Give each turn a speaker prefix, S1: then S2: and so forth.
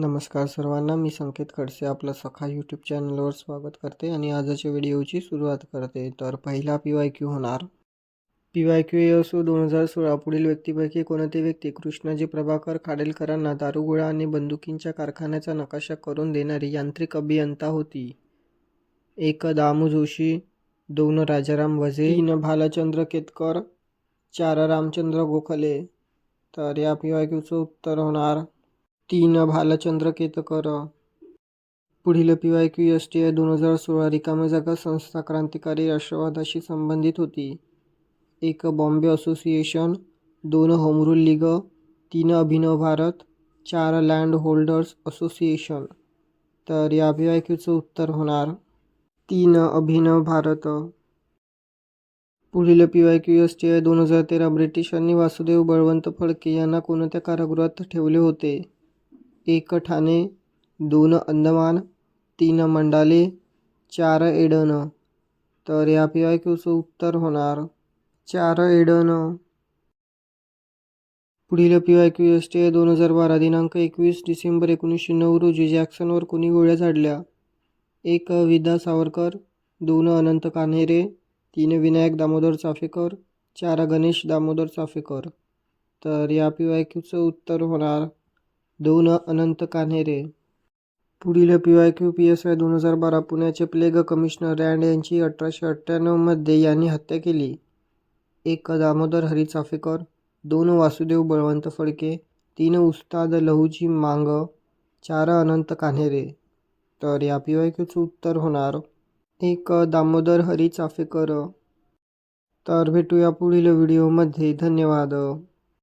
S1: नमस्कार सर्वांना मी संकेत खडसे आपलं सखा यूट्यूब चॅनलवर स्वागत करते आणि आजच्या व्हिडिओची सुरुवात करते. तर पहिला पी वाय क्यू होणार. पी वाय क्यू ए असो दोन हजार सोळा पुढील व्यक्तीपैकी कोणते व्यक्ती कृष्णाजी प्रभाकर खाडेलकरांना दारुगोळा आणि बंदुकींच्या कारखान्याचा नकाशा करून देणारी यांत्रिक अभियंता होती? एक दामू जोशी दोन राजाराम वझे तीन भालचंद्र केतकर चार रामचंद्र गोखले. तर या पी वाय क्यूचं उत्तर होणार. तीन भालचंद्र केतकर. पुढील P Y Q S T I दोन हजार सोळा रिकाम्या जागा संस्था क्रांतिकारी राष्ट्रवादाशी संबंधित होती. एक बॉम्बे असोसिएशन दोन होमरूल लीग तीन अभिनव भारत चार लँड होल्डर्स असोसिएशन. तर या पी वाय क्यूचं उत्तर होणार तीन अभिनव भारत. पुढील P Y Q S T I दोन हजार तेरा ब्रिटिशांनी वासुदेव बळवंत फडके यांना कोणत्या कारागृहात ठेवले होते? एक ठाणे दोन अंदमान तीन मंडाले चार एडन तर या पी वाय क्यूचं उत्तर होणार चार एडन पुढील P Y Q S T दोन हजार बारा दिनांक एकवीस डिसेंबर एकोणीसशे नऊ रोजी जॅक्सनवर कोणी गोळ्या झाडल्या? एक विदा सावरकर दोन अनंत कान्हेरे तीन विनायक दामोदर चाफेकर चार गणेश दामोदर चाफेकर. तर या पी वाय क्यूचं उत्तर होणार दोन अनंत कान्हेरे. पुढील P Y Q P S Y दोन हजार बारा पुण्याचे प्लेग कमिशनर रँड यांची अठराशे अठ्ठ्याण्णवमध्ये यांनी हत्या केली. एक दामोदर हरी चाफेकर दोन वासुदेव बळवंत फडके तीन उस्ताद लहूजी मांग चार अनंत कान्हेरे. तर या पी वाय क्यूचं उत्तर होणार एक दामोदर हरी चाफेकर. तर भेटूया पुढील व्हिडिओमध्ये. धन्यवाद.